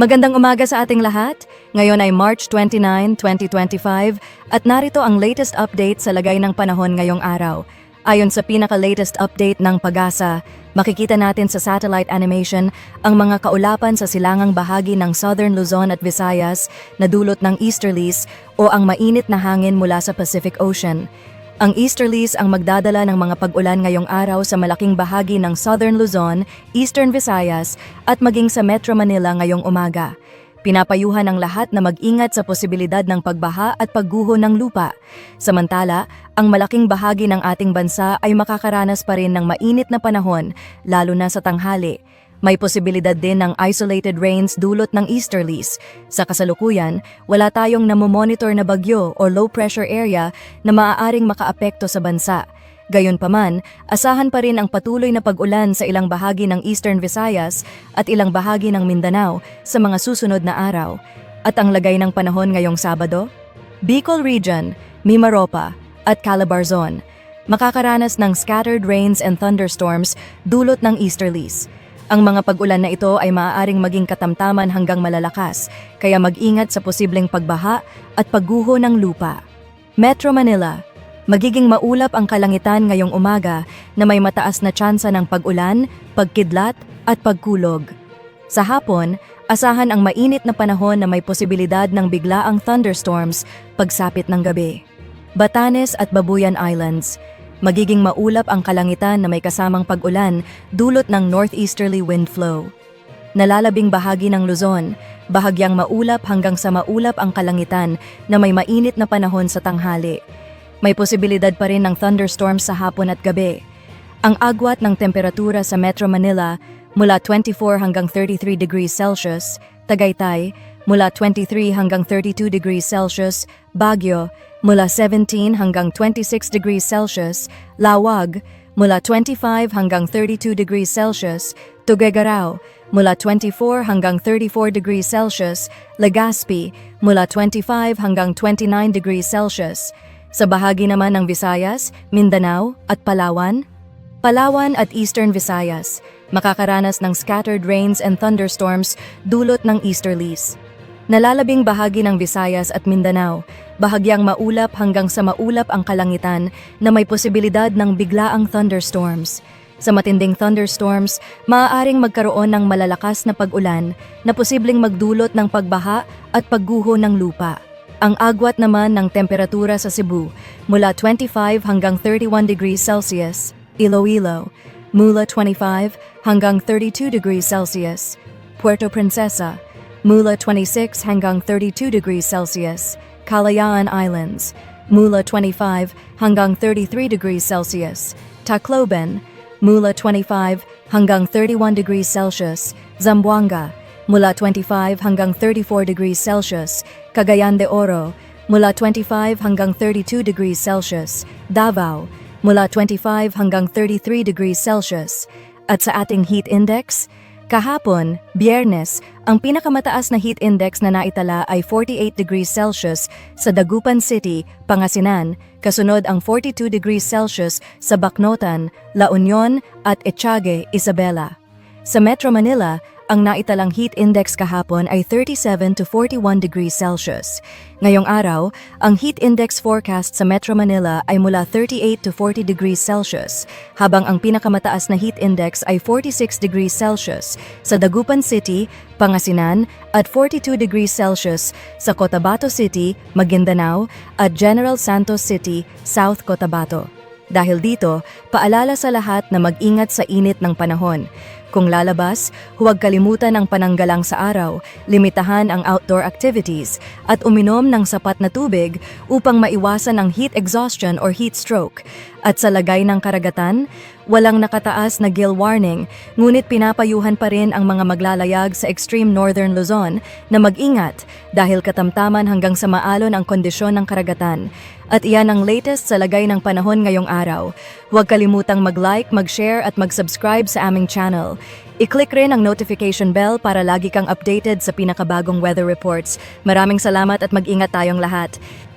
Magandang umaga sa ating lahat. Ngayon ay March 29, 2025 at narito ang latest update sa lagay ng panahon ngayong araw. Ayon sa pinaka-latest update ng Pagasa, makikita natin sa satellite animation ang mga kaulapan sa silangang bahagi ng Southern Luzon at Visayas na dulot ng easterlies o ang mainit na hangin mula sa Pacific Ocean. Ang easterlies ang magdadala ng mga pag-ulan ngayong araw sa malaking bahagi ng Southern Luzon, Eastern Visayas at maging sa Metro Manila ngayong umaga. Pinapayuhan ang lahat na mag-ingat sa posibilidad ng pagbaha at pagguho ng lupa. Samantala, ang malaking bahagi ng ating bansa ay makakaranas pa rin ng mainit na panahon, lalo na sa tanghali. May posibilidad din ng isolated rains dulot ng easterlies. Sa kasalukuyan, wala tayong namomonitor na bagyo o low pressure area na maaaring makaapekto sa bansa. Gayunpaman, asahan pa rin ang patuloy na pag-ulan sa ilang bahagi ng Eastern Visayas at ilang bahagi ng Mindanao sa mga susunod na araw. At ang lagay ng panahon ngayong Sabado? Bicol Region, Mimaropa at Calabarzon. Makakaranas ng scattered rains and thunderstorms dulot ng easterlies. Ang mga pag-ulan na ito ay maaaring maging katamtaman hanggang malalakas, kaya mag-ingat sa posibleng pagbaha at pagguho ng lupa. Metro Manila, magiging maulap ang kalangitan ngayong umaga na may mataas na tsansa ng pag-ulan, pagkidlat at pagkulog. Sa hapon, asahan ang mainit na panahon na may posibilidad ng biglaang thunderstorms pagsapit ng gabi. Batanes at Babuyan Islands, magiging maulap ang kalangitan na may kasamang pag-ulan dulot ng northeasterly wind flow. Nalalabing bahagi ng Luzon, bahagyang maulap hanggang sa maulap ang kalangitan na may mainit na panahon sa tanghali. May posibilidad pa rin ng thunderstorms sa hapon at gabi. Ang agwat ng temperatura sa Metro Manila mula 24 hanggang 33 degrees Celsius, Tagaytay mula 23 hanggang 32 degrees Celsius, Baguio mula 17 hanggang 26 degrees Celsius, Lawag mula 25 hanggang 32 degrees Celsius, Tuguegarao mula 24 hanggang 34 degrees Celsius, Legazpi mula 25 hanggang 29 degrees Celsius. Sa bahagi naman ng Visayas, Mindanao at Palawan, Palawan at Eastern Visayas, makakaranas ng scattered rains and thunderstorms dulot ng easterlies. Nalalabing bahagi ng Visayas at Mindanao, bahagyang maulap hanggang sa maulap ang kalangitan na may posibilidad ng biglaang thunderstorms. Sa matinding thunderstorms, maaaring magkaroon ng malalakas na pag-ulan na posibleng magdulot ng pagbaha at pagguho ng lupa. Ang agwat naman ng temperatura sa Cebu mula 25 hanggang 31 degrees Celsius, Iloilo, mula 25 hanggang 32 degrees Celsius, Puerto Princesa, mula 26 hanggang 32 degrees Celsius, Kalayaan Islands, mula 25 hanggang 33 degrees Celsius, Tacloban, mula 25 hanggang 31 degrees Celsius, Zamboanga, mula 25 hanggang 34 degrees Celsius, Cagayan de Oro, mula 25 hanggang 32 degrees Celsius, Davao, mula 25 hanggang 33 degrees Celsius. At sa ating heat index, kahapon, biyernes, ang pinakamataas na heat index na naitala ay 48 degrees Celsius sa Dagupan City, Pangasinan, kasunod ang 42 degrees Celsius sa Bacnotan, La Union at Echage, Isabela. Sa Metro Manila, ang naitalang heat index kahapon ay 37 to 41 degrees Celsius. Ngayong araw, ang heat index forecast sa Metro Manila ay mula 38 to 40 degrees Celsius, habang ang pinakamataas na heat index ay 46 degrees Celsius sa Dagupan City, Pangasinan at 42 degrees Celsius sa Cotabato City, Maguindanao at General Santos City, South Cotabato. Dahil dito, paalala sa lahat na mag-ingat sa init ng panahon. Kung lalabas, huwag kalimutan ang pananggalang sa araw, limitahan ang outdoor activities, at uminom ng sapat na tubig upang maiwasan ang heat exhaustion or heat stroke. At sa lagay ng karagatan, walang nakataas na gill warning, ngunit pinapayuhan pa rin ang mga maglalayag sa extreme northern Luzon na mag-ingat dahil katamtaman hanggang sa maalon ang kondisyon ng karagatan. At iyan ang latest sa lagay ng panahon ngayong araw. Huwag kalimutang mag-like, mag-share at mag-subscribe sa aming channel. I-click rin ang notification bell para lagi kang updated sa pinakabagong weather reports. Maraming salamat at mag-ingat tayong lahat.